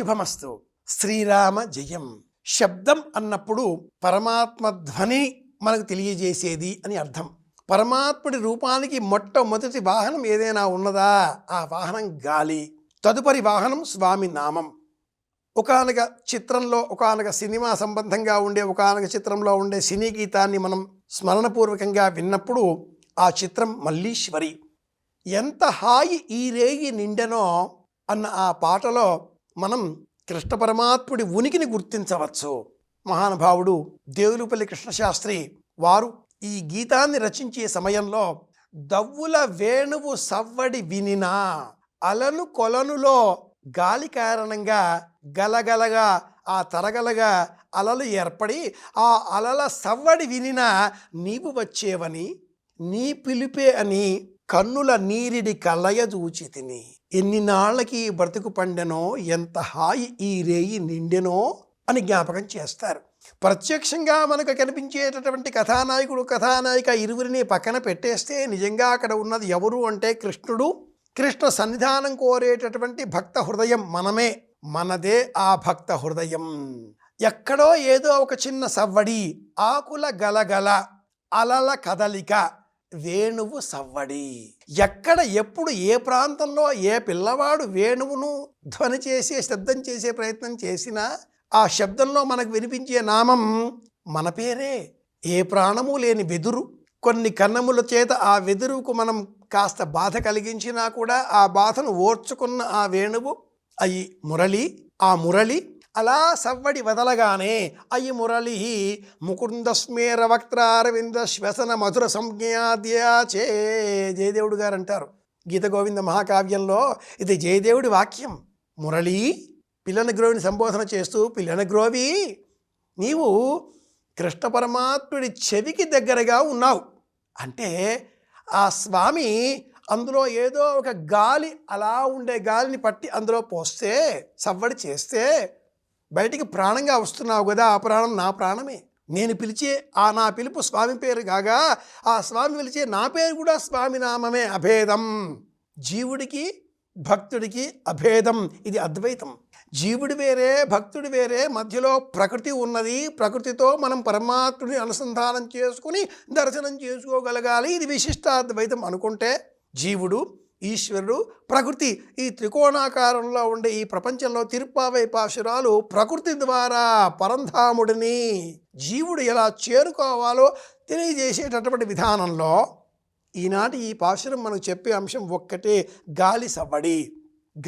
శుభమస్తు. శ్రీరామ జయం. శబ్దం అన్నప్పుడు పరమాత్మ ధ్వని మనకు తెలియజేసేది అని అర్థం. పరమాత్ముడి రూపానికి మొట్టమొదటి వాహనం ఏదైనా ఉన్నదా? ఆ వాహనం గాలి. తదుపరి వాహనం స్వామి నామం. ఒకనొక చిత్రంలో ఒకనొక సినిమా సంబంధంగా ఉండే ఒకనొక చిత్రంలో ఉండే సినీ గీతాన్ని మనం స్మరణపూర్వకంగా విన్నప్పుడు ఆ చిత్రం మల్లీశ్వరి. ఎంత హాయి ఈ రేగి నిండెనో అన్న ఆ పాటలో మనం కృష్ణ పరమాత్ముడి ఉనికిని గుర్తించవచ్చు. మహానుభావుడు దేవులపల్లి కృష్ణశాస్త్రి వారు ఈ గీతాన్ని రచించే సమయంలో దవ్వుల వేణువు సవ్వడి వినినా అలను కొలనులో గాలి కారణంగా గలగలగా ఆ తరగలగా అలలు ఏర్పడి ఆ అలల సవ్వడి వినినా నీవు వచ్చేవని నీ పిలిపే అని కన్నుల నీరిడి కలయ తిని ఎన్ని నాళ్ళకి బ్రతుకు పండెనో ఎంత హాయి ఈ రేయి నిండెనో అని జ్ఞాపకం చేస్తారు. ప్రత్యక్షంగా మనకు కనిపించేటటువంటి కథానాయకుడు కథానాయిక ఇరువురిని పక్కన పెట్టేస్తే నిజంగా అక్కడ ఉన్నది ఎవరు అంటే కృష్ణుడు. కృష్ణ సన్నిధానం కోరేటటువంటి భక్త హృదయం మనమే. మనదే ఆ భక్త హృదయం. ఎక్కడో ఏదో ఒక చిన్న సవ్వడి ఆకుల గలగల అలల కదలిక. వేణువు సవ్వడి. ఎక్కడ ఎప్పుడు ఏ ప్రాంతంలో ఏ పిల్లవాడు వేణువును ధ్వని చేసే శబ్దం చేసే ప్రయత్నం చేసినా ఆ శబ్దంలో మనకు వినిపించే నామం మన పేరే. ఏ ప్రాణము లేని వెదురు. కొన్ని కన్నముల చేత ఆ వెదురుకు మనం కాస్త బాధ కలిగించినా కూడా ఆ బాధను ఓర్చుకున్న ఆ వేణువు అయి మురళి ఆ మురళి అలా సవ్వడి వదలగానే అయి మురళి ముకుందస్మేర వక్త్రారవింద శ్వసన మధుర సంజ్ఞాద్యాచే జయదేవుడు గారు అంటారు గీత గోవింద మహాకావ్యంలో ఇది జయదేవుడి వాక్యం. మురళి పిల్లన గ్రోవిని సంబోధన చేస్తూ పిల్లన గ్రోవి నీవు కృష్ణ పరమాత్ముడి చెవికి దగ్గరగా ఉన్నావు. అంటే ఆ స్వామి అందులో ఏదో ఒక గాలి అలా ఉండే గాలిని పట్టి అందులో పోస్తే సవ్వడి చేస్తే బయటికి ప్రాణంగా వస్తున్నావు కదా ఆ ప్రాణం నా ప్రాణమే. నేను పిలిచే ఆ నా పిలుపు స్వామి పేరు కాగా ఆ స్వామి పిలిచే నా పేరు కూడా స్వామి నామమే అభేదం. జీవుడికి భక్తుడికి అభేదం. ఇది అద్వైతం. జీవుడు వేరే భక్తుడు వేరే మధ్యలో ప్రకృతి ఉన్నది. ప్రకృతితో మనం పరమాత్ముని అనుసంధానం చేసుకుని దర్శనం చేసుకోగలగాలి. ఇది విశిష్టాద్వైతం అనుకుంటే జీవుడు ఈశ్వరుడు ప్రకృతి ఈ త్రికోణాకారంలో ఉండే ఈ ప్రపంచంలో తిరుప్పావై పాశురాలు ప్రకృతి ద్వారా పరంధాముడిని జీవుడు ఎలా చేరుకోవాలో తెలియజేసేటటువంటి విధానంలో ఈనాటి ఈ పాశురం మనకు చెప్పే అంశం ఒక్కటే గాలి సవ్వడి.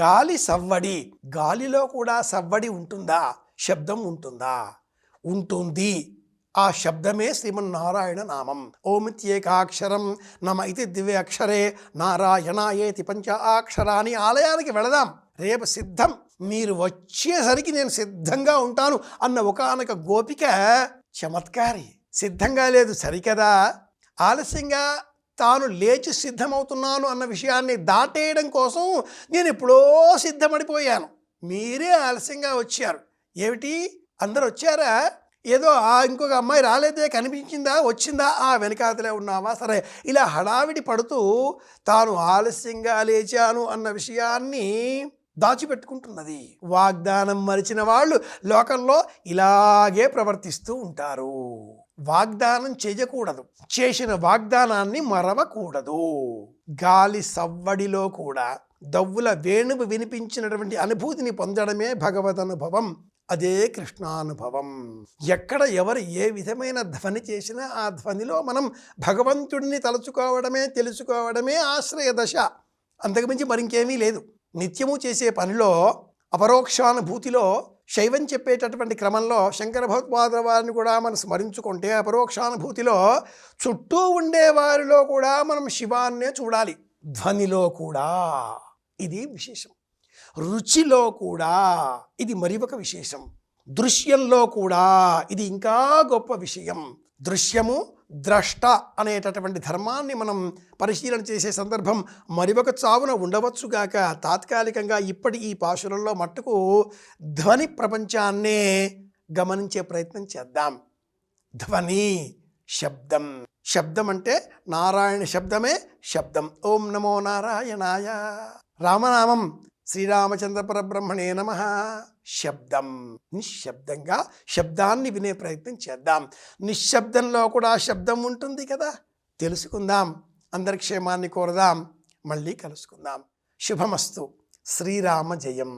గాలి సవ్వడి. గాలిలో కూడా సవ్వడి ఉంటుందా? శబ్దం ఉంటుందా? ఉంటుంది. ఆ శబ్దమే శ్రీమన్నారాయణ నామం. ఓమిత్యేకాక్షరం నమ ఇది దివ్య అక్షరే నారాయణాయేతి పంచ అక్షరాని ఆలయానికి వెళదాం. రేపు సిద్ధం. మీరు వచ్చేసరికి నేను సిద్ధంగా ఉంటాను అన్న ఒకనొక గోపిక చమత్కారి. సిద్ధంగా లేదు సరికదా? ఆలస్యంగా తాను లేచి సిద్ధమవుతున్నాను అన్న విషయాన్ని దాటేయడం కోసం నేను ఎప్పుడో సిద్ధపడిపోయాను మీరే ఆలస్యంగా వచ్చారు. ఏమిటి? అందరు వచ్చారా ఏదో ఆ ఇంకొక అమ్మాయి రాలేదే కనిపించిందా వచ్చిందా ఆ వెనకాతలే ఉన్నావా? సరే ఇలా హడావిడి పడుతూ తాను ఆలస్యంగా లేచాను అన్న విషయాన్ని దాచిపెట్టుకుంటున్నది. వాగ్దానం మరిచిన వాళ్ళు లోకంలో ఇలాగే ప్రవర్తిస్తూ ఉంటారు. వాగ్దానం చేయకూడదు. చేసిన వాగ్దానాన్ని మరవకూడదు. గాలి సవ్వడిలో కూడా దవ్వుల వేణువు వినిపించినటువంటి అనుభూతిని పొందడమే భగవద్ అనుభవం అదే కృష్ణానుభవం. ఎక్కడ ఎవరు ఏ విధమైన ధ్వని చేసినా ఆ ధ్వనిలో మనం భగవంతుడిని తలుచుకోవడమే తెలుసుకోవడమే ఆశ్రయ దశ. అంతకుమించి మరింకేమీ లేదు. నిత్యము చేసే పనిలో అపరోక్షానుభూతిలో శైవం చెప్పేటటువంటి క్రమంలో శంకర భగవత్పాదుల వారిని కూడా మనం స్మరించుకుంటే అపరోక్షానుభూతిలో చుట్టూ ఉండే వారిలో కూడా మనం శివాన్నే చూడాలి. ధ్వనిలో కూడా. ఇది విశేషం. రుచిలో కూడా ఇది మరి ఒక విశేషం. దృశ్యంలో కూడా ఇది ఇంకా గొప్ప విషయం. దృశ్యము ద్రష్ట అనేటటువంటి ధర్మాన్ని మనం పరిశీలన చేసే సందర్భం మరి ఒక చావున ఉండవచ్చుగాక తాత్కాలికంగా ఇప్పటి ఈ పాశురంలో మట్టుకు ధ్వని ప్రపంచాన్నే గమనించే ప్రయత్నం చేద్దాం. ధ్వని శబ్దం. శబ్దం అంటే నారాయణ శబ్దమే శబ్దం. ఓం నమో నారాయణాయ. రామనామం శ్రీరామచంద్ర పరబ్రహ్మణే నమ. శబ్దం. నిశ్శబ్దంగా శబ్దాన్ని వినే ప్రయత్నం చేద్దాం. నిశ్శబ్దంలో కూడా శబ్దం ఉంటుంది కదా? తెలుసుకుందాం. అందరి క్షేమాన్ని కోరదాం. మళ్ళీ కలుసుకుందాం. శుభమస్తు. శ్రీరామ జయం.